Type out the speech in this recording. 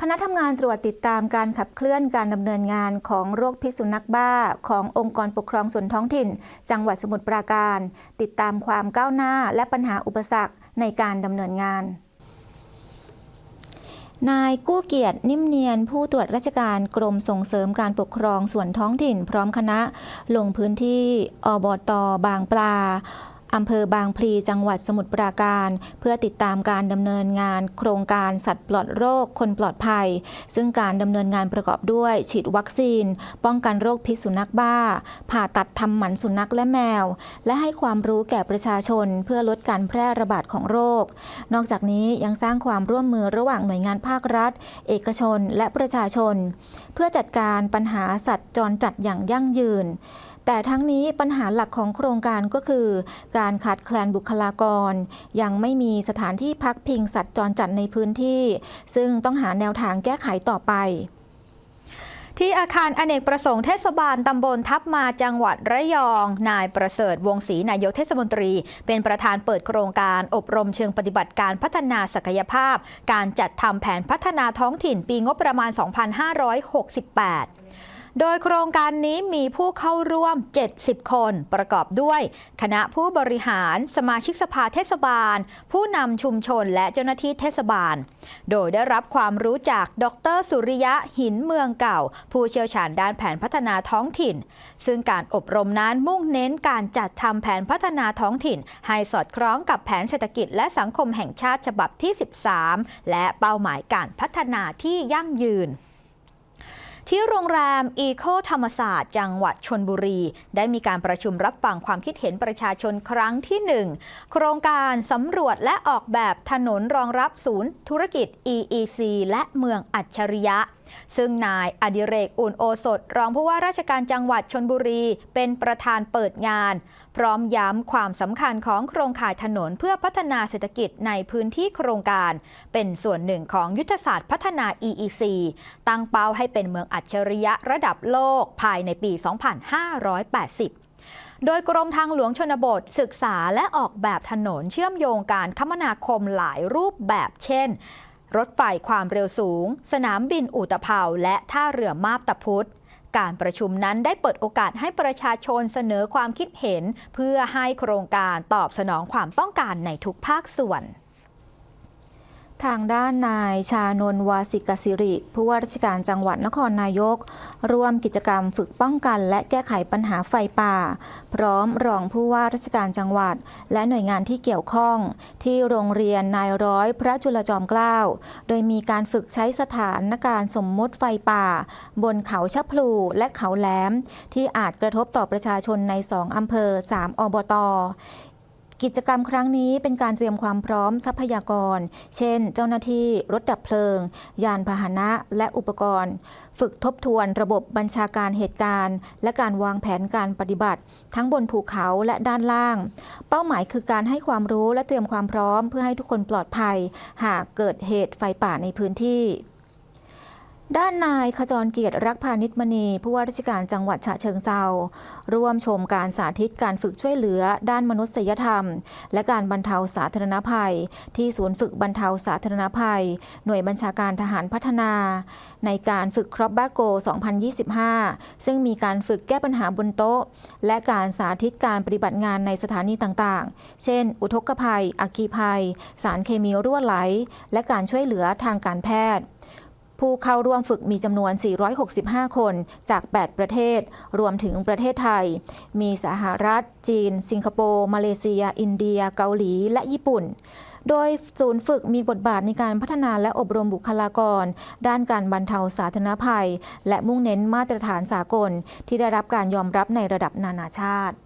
คณะทำงานตรวจติดตามการขับเคลื่อนการดำเนินงานของโรคพิษสุนัขบ้า ขององค์กรปกครองส่วนท้องถิ่น จังหวัดสมุทรปราการ ติดตามความก้าวหน้าและปัญหาอุปสรรคในการดำเนินงานนายกู้เกียรตินิ่มเนียนผู้ตรวจราชการกรมส่งเสริมการปกครองส่วนท้องถิ่น พร้อมคณะลงพื้นที่อบตบางปลา อำเภอบางพลีจังหวัดสมุทรปราการ เพื่อติดตามการดำเนินงาน โครงการสัตว์ปลอดโรคคนปลอดภัย ซึ่งการดำเนินงานประกอบด้วย ฉีดวัคซีน ป้องกันโรคพิษสุนัขบ้า ผ่าตัดทำหมันสุนัขและแมว และให้ความรู้แก่ประชาชน เพื่อลดการแพร่ระบาดของโรค นอกจากนี้ยังสร้างความร่วมมือระหว่างหน่วยงานภาครัฐ เอกชนและประชาชน เพื่อจัดการปัญหาสัตว์จรจัดอย่างยั่งยืน แต่ทั้งนี้ปัญหาหลักของโครงการก็คือ การขาดแคลนบุคลากร ยังไม่มีสถานที่พักพิงสัตว์จรจัดในพื้นที่ ซึ่งต้องหาแนวทางแก้ไขต่อไปที่อาคารอเนกประสงค์เทศบาลตำบลทับมาจังหวัดระยอง นายประเสริฐวงศรีนายกเทศมนตรี เป็นประธานเปิดโครงการอบรมเชิงปฏิบัติการพัฒนาศักยภาพ การจัดทำแผนพัฒนาท้องถิ่นปีงบประมาณ 2568 โดยโครงการนี้มีผู้เข้าร่วม 70 คนประกอบด้วย คณะผู้บริหาร สมาชิกสภาเทศบาล ผู้นำชุมชนและเจ้าหน้าที่เทศบาล โดยได้รับความรู้จากดร สุริยะหินเมืองเก่า ผู้เชี่ยวชาญด้านแผนพัฒนาท้องถิ่น ซึ่งการอบรมนั้นมุ่งเน้นการจัดทำแผนพัฒนาท้องถิ่น ให้สอดคล้องกับแผนเศรษฐกิจและสังคมแห่งชาติฉบับที่ 13 และเป้าหมายการพัฒนาที่ยั่งยืน ที่โรงแรมอีโคธรรมศาสตร์ จังหวัดชนบุรี ได้มีการประชุมรับฟังความคิดเห็นประชาชนครั้งที่ 1 โครงการสำรวจและออกแบบถนนรองรับศูนย์ ธุรกิจ EEC และเมืองอัจฉริยะ ซึ่งนายอดิเรกอุ่นโอสถ รองผู้ว่าราชการจังหวัดชนบุรี เป็นประธานเปิดงาน พร้อมย้ำความสำคัญของโครงข่ายถนนเพื่อพัฒนาเศรษฐกิจในพื้นที่โครงการ เป็นส่วนหนึ่งของยุทธศาสตร์พัฒนา EEC ตั้งเป้าให้เป็นเมืองอัจฉริยะระดับโลกภายในปี 2580โดยกรมทางหลวงชนบทศึกษาและออกแบบถนนเชื่อมโยงการคมนาคมหลายรูปแบบเช่น รถไฟความเร็วสูง สนามบินอุตภเปาและท่าเรือมาบตาพุธการประชุมนั้นได้เปิดโอกาสให้ประชาชนเสนอความคิดเห็น เพื่อให้โครงการตอบสนองความต้องการในทุกภาคส่วน ทางด้านนายชานนวาสิกสิริ ผู้ว่าราชการจังหวัดนครนายก ร่วมกิจกรรมฝึกป้องกัน และแก้ไขปัญหาไฟป่า พร้อมรองผู้ว่าราชการจังหวัด และหน่วยงานที่เกี่ยวข้อง ที่โรงเรียนนายร้อยพระจุลจอมเกล้าโดยมีการฝึกใช้สถานการณ์สมมติไฟป่า บนเขาชะพลูและเขาแหลม ที่อาจกระทบต่อประชาชนใน2อำเภอ 3 อบต กิจกรรมครั้งนี้เป็นการเตรียมความพร้อมทรัพยากร เช่น เจ้าหน้าที่รถดับเพลิง ยานพาหนะและอุปกรณ์ ฝึกทบทวนระบบบัญชาการเหตุการณ์ และการวางแผนการปฏิบัติ ทั้งบนภูเขาและด้านล่าง เป้าหมายคือการให้ความรู้และเตรียมความพร้อมเพื่อให้ทุกคนปลอดภัย หากเกิดเหตุไฟป่าในพื้นที่ ด้านนายขจรเกียรติรักพาณิชมณีผู้ว่าราชการจังหวัดฉะเชิงเซาร่วมชมการสาธิตการฝึกช่วยเหลือ ด้านมนุษยธรรม และการบรรเทาสาธารณภัย ที่ศูนย์ฝึกบรรเทาสาธารณภัย หน่วยบัญชาการทหารพัฒนา ในการฝึกครอบบ้าโก 2025 ซึ่งมีการฝึกแก้ปัญหาบนโต๊ะ และการสาธิตการปฏิบัติงานในสถานีต่างๆ เช่น อุทกภัย อัคคีภัย สารเคมีรั่วไหล และการช่วยเหลือทางการแพทย์ ผู้เข้าร่วมฝึกมีจำนวน 465 คน จาก 8 ประเทศ รวมถึงประเทศไทย มีสหรัฐ จีน สิงคโปร์ มาเลเซีย อินเดีย เกาหลี และญี่ปุ่น โดยศูนย์ฝึกมีบทบาทในการพัฒนาและอบรมบุคลากร ด้านการบรรเทาสาธารณภัย และมุ่งเน้นมาตรฐานสากล ที่ได้รับการยอมรับในระดับนานาชาติ